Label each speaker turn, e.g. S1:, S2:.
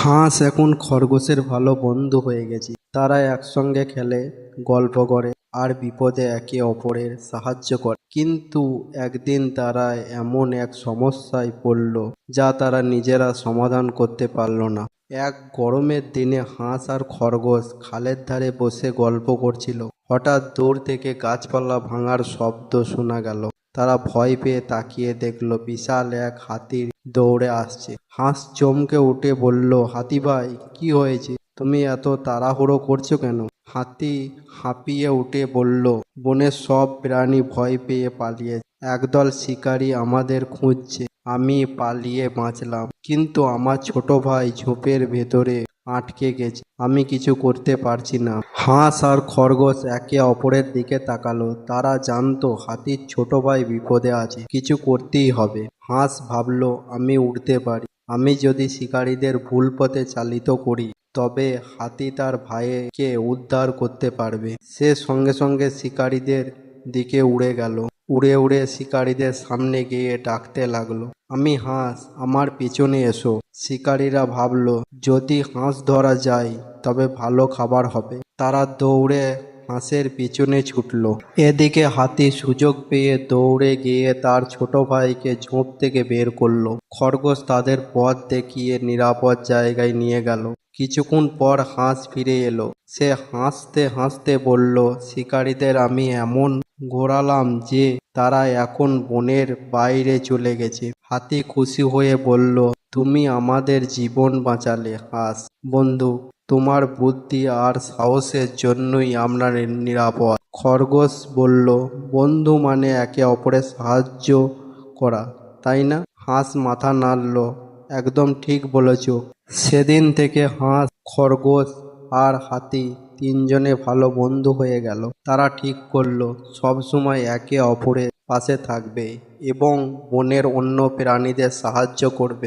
S1: হাঁস এখন খরগোশের ভালো বন্ধু হয়ে গেছে। তারা একসঙ্গে খেলে, গল্প করে আর বিপদে একে অপরের সাহায্য করে। কিন্তু একদিন তারা এমন এক সমস্যায় পড়ল যা তারা নিজেরা সমাধান করতে পারল না। এক গরমের দিনে হাঁস আর খরগোশ খালের ধারে বসে গল্প করছিল। হঠাৎ দূর থেকে গাছপালা ভাঙার শব্দ শোনা গেল। তারা ভয় পেয়ে তাকিয়ে দেখল বিশাল এক হাতির দৌড়ে আসছে। হাঁস চমকে উঠে বলল, হাতি ভাই, কি হয়েছে? তুমি এত তাড়াহুড়ো করছ কেন? হাতি হাঁপিয়ে উঠে বলল বনের সব প্রাণী ভয় পেয়ে পালিয়ে একদল শিকারি আমাদের খুঁজছে। আমি পালিয়ে বাঁচলাম। কিন্তু আমার ছোট ভাই ঝোপের ভেতরে আটকে গেছে। আমি কিছু করতে পারছি না। হাঁস আর খরগোশ একে অপরের দিকে তাকালো। তারা জানতো হাতির ছোট ভাই বিপদে আছে। কিছু করতেই হবে। হাঁস ভাবলো, আমি উড়তে পারি। আমি যদি শিকারীদের ভুল পথে চালিত করি, তবে হাতি তার ভাইকে উদ্ধার করতে পারবে। সে সঙ্গে সঙ্গে শিকারীদের দিকে উড়ে গেল। উড়ে উড়ে শিকারীদের সামনে গিয়ে ডাকতে লাগল। আমি হাঁস, আমার পেছনে এসো। শিকারীরা ভাবলো, যদি হাঁস ধরা যায়, তবে ভালো খাবার হবে। তারা দৌড়ে হাঁসের পিছনে ছুটল। এদিকে হাতি সুযোগ পেয়ে দৌড়ে গিয়ে তার ছোট ভাইকে ঝোপ থেকে বের করল। খরগোশ তাদের পথ দেখিয়ে নিরাপদ জায়গায় নিয়ে গেল। কিছুক্ষণ পর হাঁস ফিরে এলো। সে হাসতে হাসতে বলল, শিকারীদের আমি এমন ঘোরালাম যে তারা এখন বনের বাইরে চলে গেছে। হাতি খুশি হয়ে বলল, তুমি আমাদের জীবন বাঁচালে, হাঁস। বন্ধু, তোমার বুদ্ধি আর সাহসের জন্যই আমরা নিরাপদ। খরগোশ বলল, বন্ধু মানে একে অপরের সাহায্য করা, তাই না? হাঁস মাথা নাড়ল, একদম ঠিক বলেছ। সেদিন থেকে হাঁস, খরগোশ আর হাতি তিনজনে ভালো বন্ধু হয়ে গেল। তারা ঠিক করল সবসময় একে অপরের পাশে থাকবে এবং বনের অন্য প্রাণীদের সাহায্য করবে।